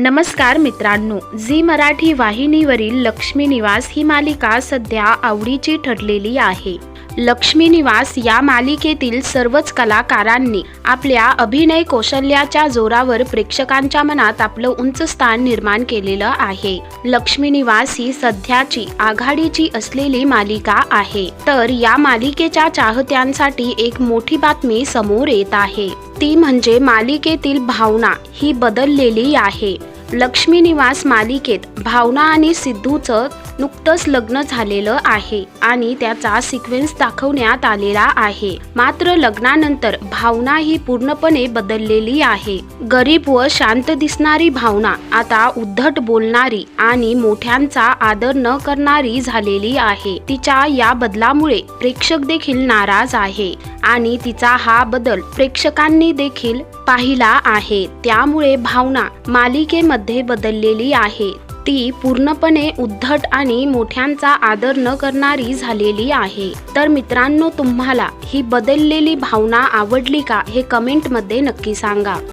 नमस्कार मित्रांनो झी मराठी वाहिनीवरील लक्ष्मी निवास ही मालिका सध्या आवडीची ठरलेली आहे. लक्ष्मी निवास या मालिकेतील सर्वच कलाकारांनी आपल्या अभिनय कौशल्याच्या जोरावर प्रेक्षकांच्या मनात आपलं उंच स्थान निर्माण केलेलं आहे. लक्ष्मी निवास ही सध्याची आघाडीची असलेली मालिका आहे. तर या मालिकेच्या चाहत्यांसाठी एक मोठी बातमी समोर येत आहे. ती म्हणजे मालिकेतील भावना ही बदललेली आहे. लक्ष्मी निवास मालिकेत भावना आणि सिद्धूचं नुकतंच लग्न झालेलं आहे आणि त्याचा सिक्वेन्स दाखवण्यात आलेला आहे. मात्र लग्नानंतर भावना ही पूर्णपणे बदललेली आहे. गरीब व शांत दिसणारी भावना आता उद्धट बोलणारी आणि मोठ्यांचा आदर न करणारी झालेली आहे. तिच्या या बदलामुळे प्रेक्षक देखील नाराज आहे आणि तिचा हा बदल प्रेक्षकांनी देखील पाहिला आहे. त्यामुळे भावना मालिकेमध्ये बदललेली आहे. ती पूर्णपणे उद्धट आणि मोठ्यांचा आदर न करणारी झालेली आहे. तर मित्रांनो तुम्हाला ही बदललेली भावना आवडली का हे कमेंटमध्ये नक्की सांगा.